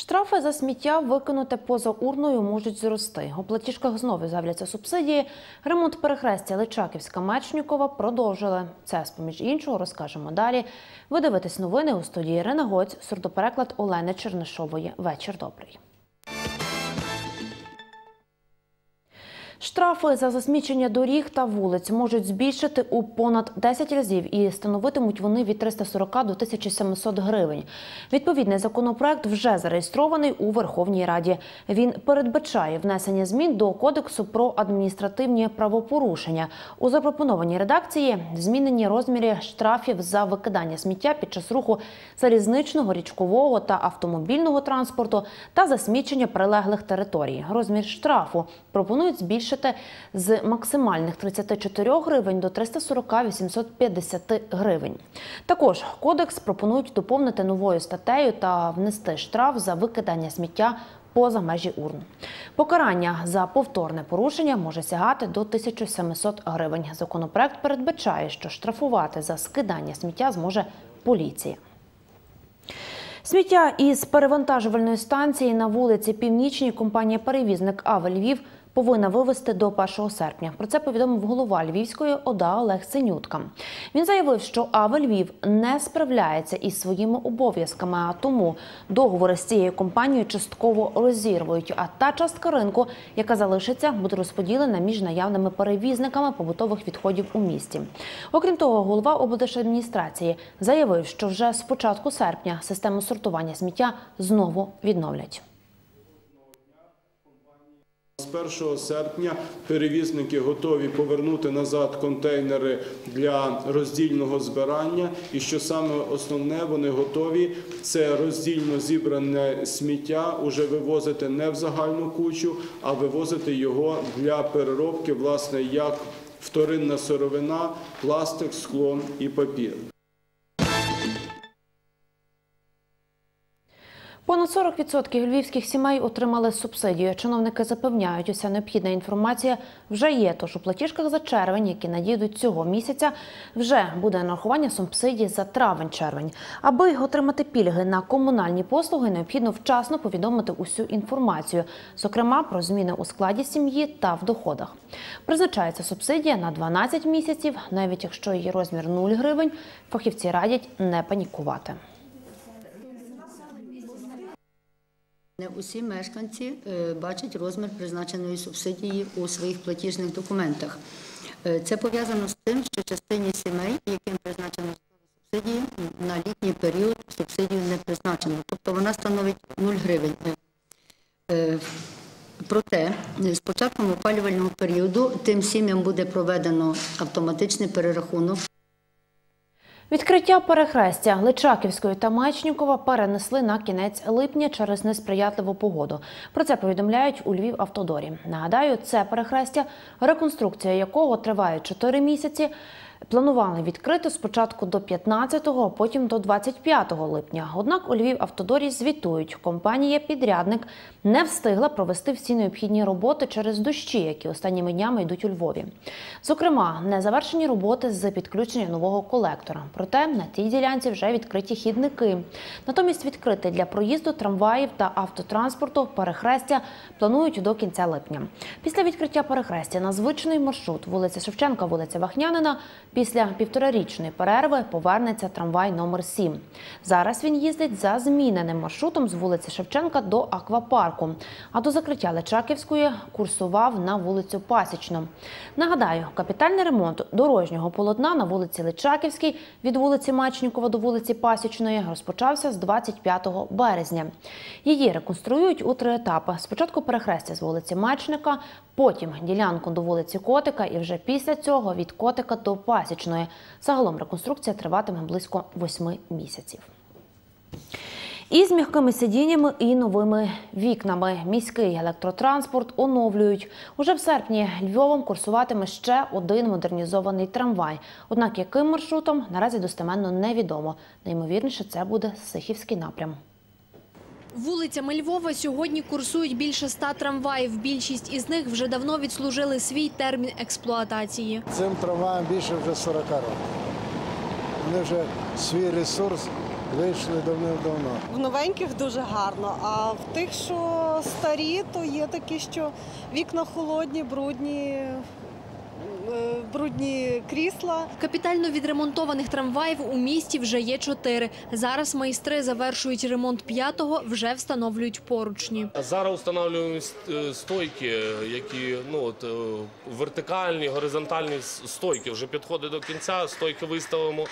Штрафи за сміття викинуте поза урною можуть зрости. У платіжках знову з'являться субсидії. Ремонт перехрестя Личаківська Мечнікова продовжили. Це з поміж іншого розкажемо далі. Ви дивитесь новини у студії Ірина Гоць, сурдопереклад Олени Чернишової. Вечір добрий. Штрафи за засмічення доріг та вулиць можуть збільшити у понад 10 разів і становитимуть вони від 340 до 1700 гривень. Відповідний законопроект вже зареєстрований у Верховній Раді. Він передбачає внесення змін до Кодексу про адміністративні правопорушення. У запропонованій редакції змінені розміри штрафів за викидання сміття під час руху залізничного, річкового та автомобільного транспорту та засмічення прилеглих територій. Розмір штрафу пропонують збільшити з максимальних 34 гривень до 340 850 гривень. Також кодекс пропонують доповнити новою статтею та внести штраф за викидання сміття поза межі урн. Покарання за повторне порушення може сягати до 1700 гривень. Законопроект передбачає, що штрафувати за скидання сміття зможе поліція. Сміття із перевантажувальної станції на вулиці Північній компанія Перевізник Ава Львів повинна вивезти до 1 серпня. Про це повідомив голова Львівської ОДА Олег Синютка. Він заявив, що АВ Львів не справляється із своїми обов'язками, а тому договори з цією компанією частково розірвують. А та частка ринку, яка залишиться, буде розподілена між наявними перевізниками побутових відходів у місті. Окрім того, голова облдержадміністрації заявив, що вже з початку серпня систему сортування сміття знову відновлять. З 1 серпня перевізники готові повернути назад контейнери для роздільного збирання. І що саме основне, вони готові це роздільно зібране сміття уже вивозити не в загальну кучу, а вивозити його для переробки, власне, як вторинна сировина, пластик, скло і папір. Понад 40% львівських сімей отримали субсидію. Чиновники запевняють, уся необхідна інформація вже є. Тож у платіжках за червень, які надійдуть цього місяця, вже буде нарахування субсидій за травень-червень. Аби отримати пільги на комунальні послуги, необхідно вчасно повідомити усю інформацію, зокрема про зміни у складі сім'ї та в доходах. Призначається субсидія на 12 місяців, навіть якщо її розмір 0 гривень, фахівці радять не панікувати. Не усі мешканці е, бачать розмір призначеної субсидії у своїх платіжних документах. Е, Це пов'язано з тим, що частині сімей, яким призначено субсидії, на літній період субсидію не призначено, тобто вона становить 0 гривень. Е, Проте з початком опалювального періоду тим сім'ям буде проведено автоматичний перерахунок Відкриття перехрестя Личаківської та Мечнікова перенесли на кінець липня через несприятливу погоду. Про це повідомляють у Львів Автодорі. Нагадаю, це перехрестя, реконструкція якого триває 4 місяці. Планували відкрити спочатку до 15-го, а потім до 25 липня. Однак у Львів Автодорі звітують, компанія-підрядник не встигла провести всі необхідні роботи через дощі, які останніми днями йдуть у Львові. Зокрема, незавершені роботи з підключення нового колектора. Проте на тій ділянці вже відкриті хідники. Натомість відкрити для проїзду трамваїв та автотранспорту перехрестя планують до кінця липня. Після відкриття перехрестя на звичний маршрут вулиця Шевченка, вулиця Вахнянина. Після півторарічної перерви повернеться трамвай номер 7 Зараз він їздить за зміненим маршрутом з вулиці Шевченка до аквапарку. А до закриття Личаківської курсував на вулицю Пасічну. Нагадаю, капітальний ремонт дорожнього полотна на вулиці Личаківській від вулиці Мачнікова до вулиці Пасічної розпочався з 25 березня. Її реконструюють у три етапи: спочатку перехрестя з вулиці Мечника, потім ділянку до вулиці Котика, і вже після цього від Котика до Пасічної. Загалом реконструкція триватиме близько восьми місяців. І з м'якими сидіннями і новими вікнами. Міський електротранспорт оновлюють. Уже в серпні Львовом курсуватиме ще один модернізований трамвай. Однак яким маршрутом наразі достеменно невідомо. Наймовірніше, це буде Сихівський напрям. Вулицями Львова сьогодні курсують більше ста трамваїв. Більшість із них вже давно відслужили свій термін експлуатації. Цим трамваям більше вже 40 років. Вони вже свій ресурс Вийшли давним-давно. В новеньких дуже гарно, а в тих, що старі, то є такі, що вікна холодні, брудні, брудні крісла. Капітально відремонтованих трамваїв у місті вже є чотири. Зараз майстри завершують ремонт п'ятого, вже встановлюють поручні. Зараз встановлюємо е, стойки, які ну от е, вертикальні, горизонтальні стойки. Вже підходить до кінця. Стойки виставимо.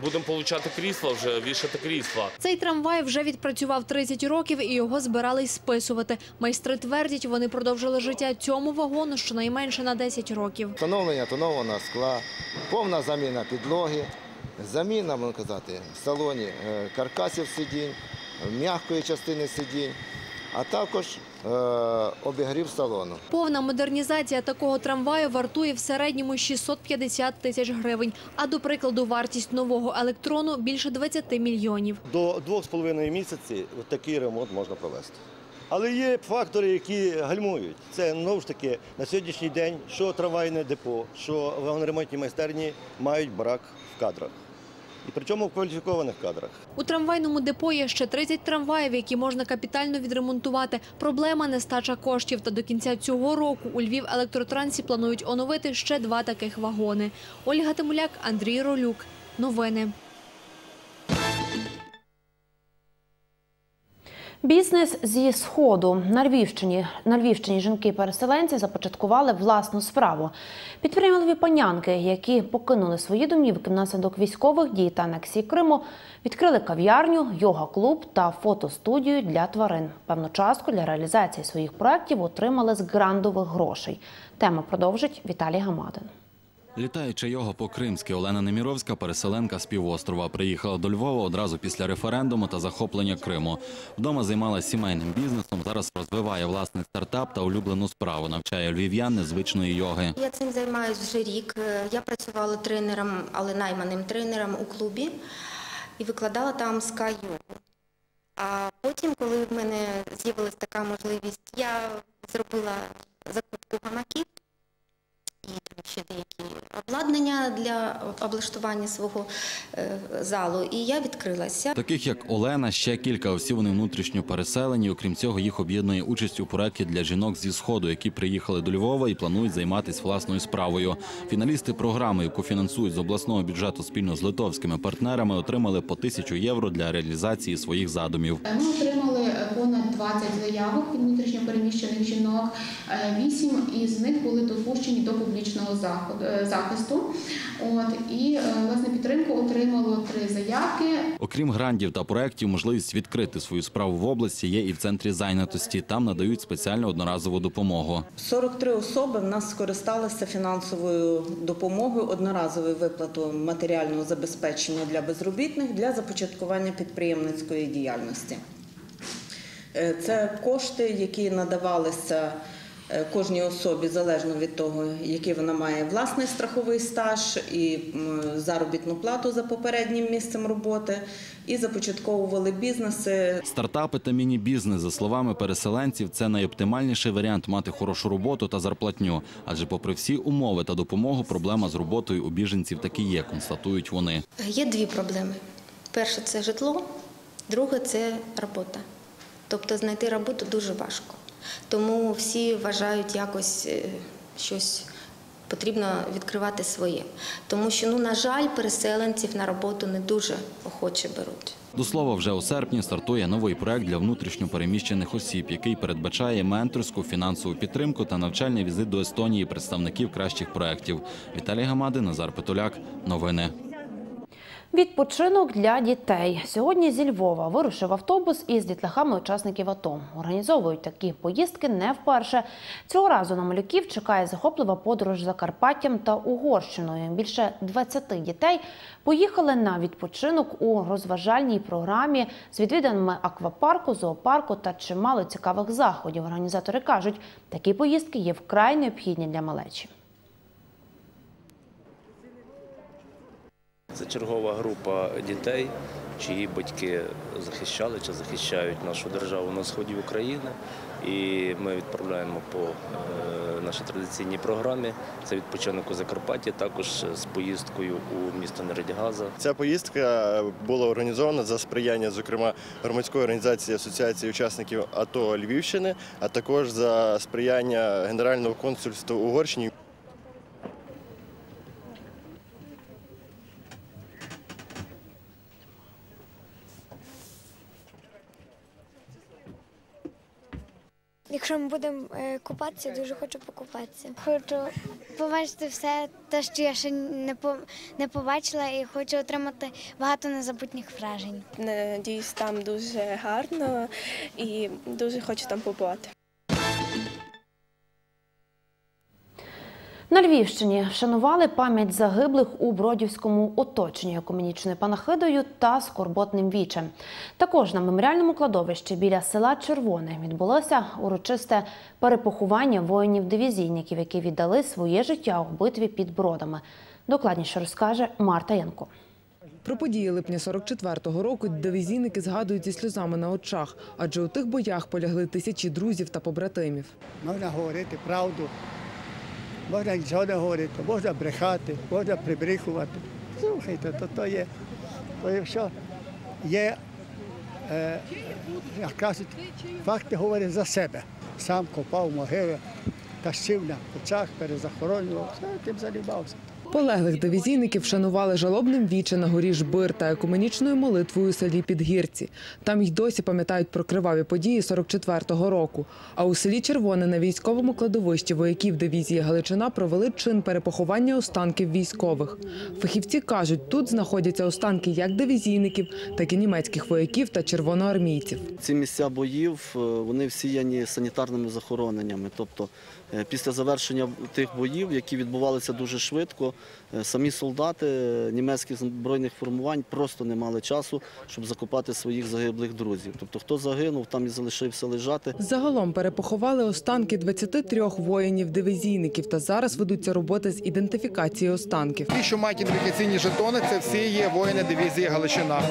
Будемо получати крісла, вже вішати крісла. Цей трамвай вже відпрацював 30 років і його збирались списувати. Майстри твердять, вони продовжили життя цьому вагону щонайменше на 10 років. Встановлення тонованого скла, повна заміна підлоги, заміна, можна казати, в салоні е, каркасів сидінь, м'якої частини сидінь, а також е, обігрів салону. Повна модернізація такого трамваю вартує в середньому 650 тисяч гривень. А до прикладу, вартість нового електрону більше 20 мільйонів. До двох з половиною місяці такий ремонт можна провести. Але є фактори, які гальмують. Це знову ж таки на сьогоднішній день, що трамвайне депо, що вагоноремонтні майстерні мають брак в кадрах. І причому в кваліфікованих кадрах. У трамвайному депо є ще 30 трамваїв, які можна капітально відремонтувати. Проблема – нестача коштів. Та до кінця цього року у Львів електротрансі планують оновити ще два таких вагони. Ольга Тимуляк, Андрій Ролюк. Новини. Бізнес зі сходу на Львівщині на Львівщині жінки-переселенці започаткували власну справу. Підприємливі панянки, які покинули свої домівки внаслідок військових дій та анексії Криму, відкрили кав'ярню, йога-клуб та фотостудію для тварин. Певну частку для реалізації своїх проєктів отримали з грандових грошей. Тему продовжить Віталій Гамадин. Літаючи його по-кримськи, Олена Неміровська, переселенка з півострова, приїхала до Львова одразу після референдуму та захоплення Криму. Вдома займалася сімейним бізнесом. Зараз розвиває власний стартап та улюблену справу. Навчає львів'ян незвичної йоги. Я цим займаюся вже рік. Е, Я працювала тренером, але найманим тренером у клубі і викладала там скай-йогу. А потім, коли в мене з'явилася така можливість, я зробила закупку гамаків і ще деякі обладнання для облаштування свого е, залу. І я відкрилася. Таких як Олена, ще кілька всі вони внутрішньо переселені. Окрім цього, їх об'єднує участь у проекті для жінок зі сходу, які приїхали до Львова і планують займатися власною справою. Фіналісти програми, яку фінансують з обласного бюджету спільно з литовськими партнерами, отримали по тисячу євро для реалізації своїх задумів. Ми отримали 20 заявок від внутрішньопереміщених жінок. Е, Вісім із них були допущені до публічного заходу е, захисту. От і е, власне підтримку отримало три заявки. Окрім грантів та проєктів, можливість відкрити свою справу в області є і в центрі зайнятості. Там надають спеціальну одноразову допомогу. 43 особи в нас скористалися фінансовою допомогою, одноразовою виплатою матеріального забезпечення для безробітних для започаткування підприємницької діяльності. Е, Це кошти, які надавалися е, кожній особі залежно від того, який вона має власний страховий стаж і заробітну плату за попереднім місцем роботи, і започатковували бізнеси Стартапи та міні-бізнес, за словами переселенців, це найоптимальніший варіант мати хорошу роботу та зарплатню. Адже, попри всі умови та допомогу, проблема з роботою у біженців таки є, констатують вони. Є дві проблеми. Перше це житло, друге це робота. Тобто знайти роботу дуже важко. Тому всі вважають якось е, щось потрібно відкривати своє. Тому що, ну, на жаль, переселенців на роботу не дуже охоче беруть. До слова, вже у серпні стартує новий проект для внутрішньо переміщених осіб, який передбачає менторську фінансову підтримку та навчальний візит до Естонії представників кращих проєктів. Віталій Гамади, Назар Петуляк. Новини. Відпочинок для дітей. Сьогодні зі Львова вирушив автобус із дітлахами учасників АТО. Організовують такі поїздки не вперше. Цього разу на малюків чекає захоплива подорож Закарпаттям та Угорщиною. Більше 20 дітей поїхали на відпочинок у розважальній програмі з відвіданими аквапарку, зоопарку та чимало цікавих заходів. Організатори кажуть, такі поїздки є вкрай необхідні для малечі. Це чергова група дітей, чиї батьки захищали чи захищають нашу державу на сході України. І ми відправляємо по е, нашій традиційній програмі. Це відпочинок у Закарпатті, також з поїздкою у місто Нередігаза. Ця поїздка була організована за сприяння, зокрема, громадської організації Асоціації учасників АТО Львівщини, а також за сприяння Генерального консульства Угорщини. Якщо ми будемо е, купатися, дуже хочу покупатися. Хочу побачити все те, що я ще не побачила, і хочу отримати багато незабутніх вражень. Надіюсь, там дуже гарно і дуже хочу там побувати. На Львівщині вшанували пам'ять загиблих у Бродівському оточенні екуменічною панахидою та скорботним вічем. Також на меморіальному кладовищі біля села Червоне відбулося урочисте перепоховання воїнів-дивізійників, які віддали своє життя у битві під Бродами. Докладніше розкаже Марта Янко. Про події липня 44-го року дивізійники згадують зі сльозами на очах, адже у тих боях полягли тисячі друзів та побратимів. Можна говорити правду, можна нічого не говорити, можна брехати, можна прибрехувати. Слухайте, то, то є, то все. Є, е, як кажуть, факти говорять за себе. Сам копав могили, тащив на плечах, перезахоронював, все тим займався. Полеглих дивізійників вшанували жалобним віче на горі Жбир та екуменічною молитвою у селі Підгірці. Там й досі пам'ятають про криваві події 44-го року. А у селі Червоне на військовому кладовищі вояків дивізії Галичина провели чин перепоховання останків військових. Фахівці кажуть, тут знаходяться останки як дивізійників, так і німецьких вояків та червоноармійців. Ці місця боїв е, вони всіяні санітарними захороненнями. Тобто після завершення тих боїв, які відбувалися дуже швидко, е, самі солдати е, німецьких збройних формувань просто не мали часу, щоб закопати своїх загиблих друзів. Тобто, хто загинув, там і залишився лежати. Загалом перепоховали останки 23 воїнів-дивізійників та зараз ведуться роботи з ідентифікації останків. Ті, що мають ідентифікаційні жетони, це всі є воїни дивізії Галичина.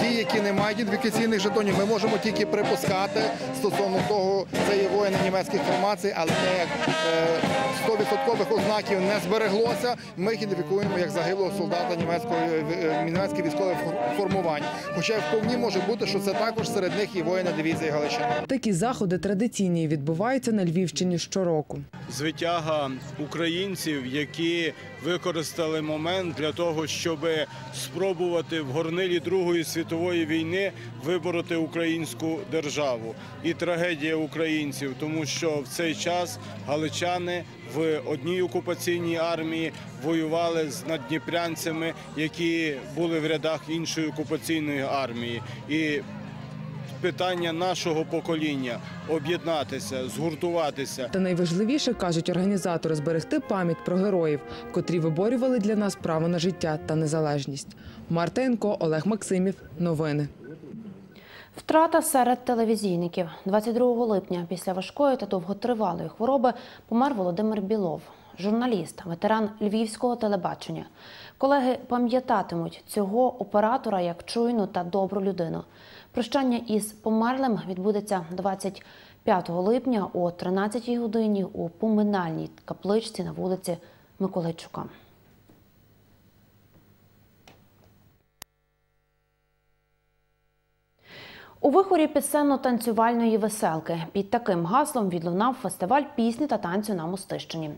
Ті, які не мають ідентифікаційних жетонів, ми можемо тільки припускати стосовно того, це є воїни німецьких формацій, але не е, 100% ознаків не збереглося. Ми їх ідентифікуємо як загиблого солдата німецької е, німецьких військових формувань. Хоча вповні може бути, що це також серед них і воїни дивізії Галичина. Такі заходи традиційні відбуваються на Львівщині щороку. звитяга українців, які використали момент для того, щоб спробувати в горнилі Другої світової війни вибороти українську державу. І трагедія українців, тому що в цей час галичани в одній окупаційній армії воювали з наддніпрянцями, які були в рядах іншої окупаційної армії. І питання нашого покоління об'єднатися, згуртуватися. Та найважливіше кажуть організатори зберегти пам'ять про героїв, котрі виборювали для нас право на життя та незалежність. Марта Янко, Олег Максимів. Новини. Втрата серед телевізійників 22 липня після важкої та довготривалої хвороби помер Володимир Білов, журналіст, ветеран львівського телебачення. Колеги пам'ятатимуть цього оператора як чуйну та добру людину. Прощання із померлим відбудеться 25 липня о 13 годині у поминальній капличці на вулиці Миколайчука. У вихорі пісенно-танцювальної веселки під таким гаслом відлунав фестиваль пісні та танцю на Мостищині.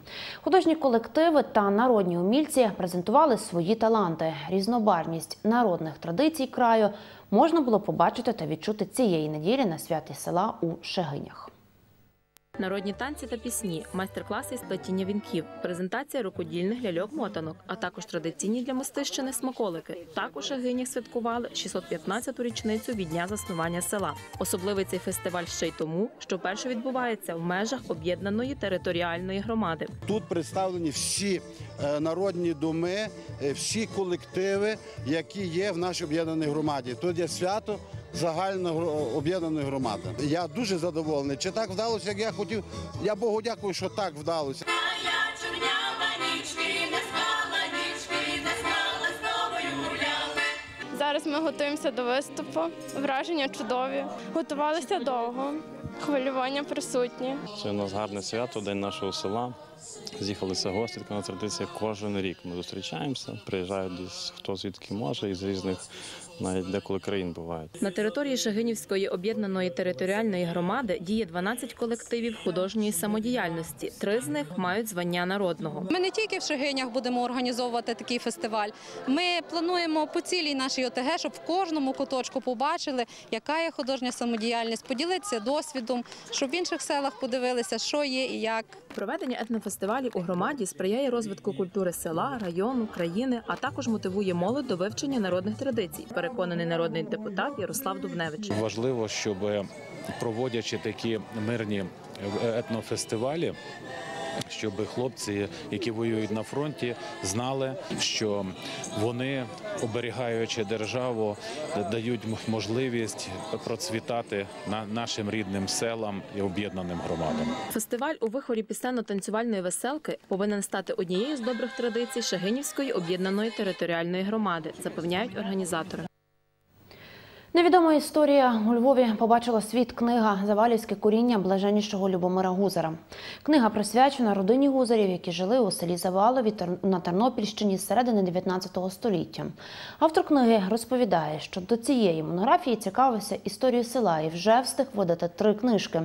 Художні колективи та народні умільці презентували свої таланти. Різнобарність народних традицій краю можна було побачити та відчути цієї неділі на святі села у Шегинях. Народні танці та пісні, майстер-класи із плетіння вінків, презентація рукодільних ляльок-мотанок, а також традиційні для мостищини смаколики. Також Агинях святкували 615-ту річницю від дня заснування села. Особливий цей фестиваль ще й тому, що вперше відбувається в межах об'єднаної територіальної громади. Тут представлені всі е, народні доми, е, всі колективи, які є в нашій об'єднаній громаді. Тут є свято загальної об'єднаної громади. Я дуже задоволений. Чи так вдалося, як я хотів? Я Богу дякую, що так вдалося. Зараз ми готуємося до виступу. Враження чудові. Готувалися довго. Хвилювання присутні. Це у нас гарне свято, день нашого села. З'їхалися гості, така у традиція кожен рік. Ми зустрічаємося, приїжджають десь хто звідки може, із різних навіть деколи країн бувають. На території Шагинівської об'єднаної територіальної громади діє 12 колективів художньої самодіяльності. Три з них мають звання народного. Ми не тільки в Шегинях будемо організовувати такий фестиваль. Ми плануємо по цілій нашій ОТГ, щоб в кожному куточку побачили, яка є художня самодіяльність, поділитися досвідом, щоб в інших селах подивилися, що є і як. Проведення етнофестивалів у громаді сприяє розвитку культури села, району, країни, а також мотивує молодь до вивчення народних традицій. Переконаний народний депутат Ярослав Дубневич. Важливо, щоб проводячи такі мирні етнофестивалі. Щоб хлопці, які воюють на фронті, знали, що вони, оберігаючи державу, дають можливість процвітати на нашим рідним селам і об'єднаним громадам. Фестиваль у вихорі пісенно-танцювальної веселки повинен стати однією з добрих традицій Шагинівської об'єднаної територіальної громади, запевняють організатори. Невідома історія у Львові побачила світ книга Завалівське коріння блаженнішого Любомира Гузера. Книга присвячена родині Гузарів, які жили у селі Завалові на Тернопільщині з середини 19 століття. Автор книги розповідає, що до цієї монографії цікавився історією села і вже встиг видати три книжки.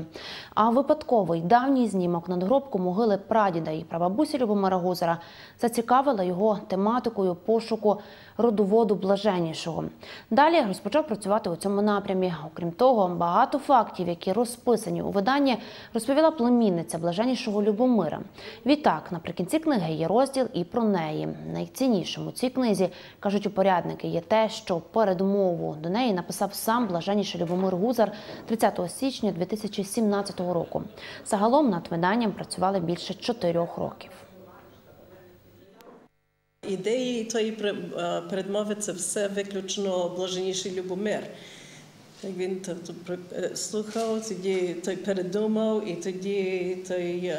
А випадковий давній знімок надгробку могили прадіда і прабабусі Любомира Гузера зацікавила його тематикою пошуку родоводу блаженнішого. Далі розпочав працювати у цьому напрямі. Окрім того, багато фактів, які розписані у виданні, розповіла племінниця блаженнішого Любомира. Відтак, наприкінці книги є розділ і про неї. Найціннішим у цій книзі, кажуть упорядники, є те, що передмову до неї написав сам блаженніший Любомир Гузар 30 січня 2017 року. Загалом над виданням працювали більше чотирьох років. Ідеї тої передмови це все виключно блаженніший Любомир. Так він слухав, тоді той передумав і тоді той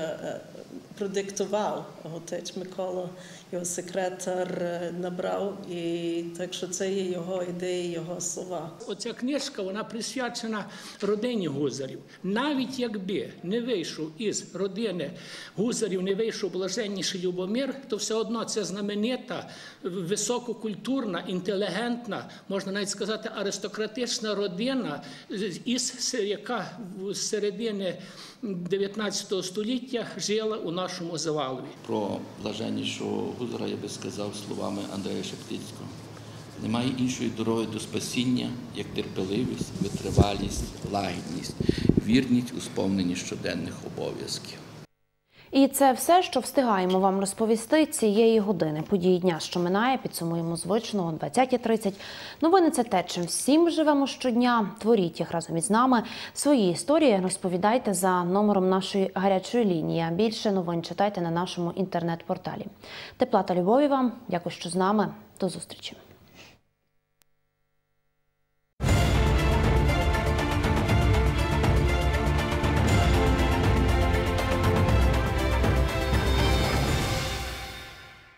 продиктував. Отець Микола, його секретар, набрав, і так що це є його ідеї, його слова. Оця книжка вона присвячена родині Гузарів. Навіть якби не вийшов із родини Гузарів, не вийшов блаженніший Любомир, то все одно це знаменита, висококультурна, інтелігентна, можна навіть сказати, аристократична родина, із яка з середини 19 століття жила у нашому Завалові. Про блаженнішого Гузера я би сказав словами Андрея Шептицького. Немає іншої дороги до спасіння, як терпеливість, витривалість, лагідність, вірність у сповненні щоденних обов'язків. І це все, що встигаємо вам розповісти цієї години. Події дня, що минає, підсумуємо звично о 20.30. Новини це те, чим всім живемо щодня. Творіть їх разом із нами. Свої історії розповідайте за номером нашої гарячої лінії. А більше новин читайте на нашому інтернет-порталі. Тепла та любові вам. Дякую, що з нами. До зустрічі.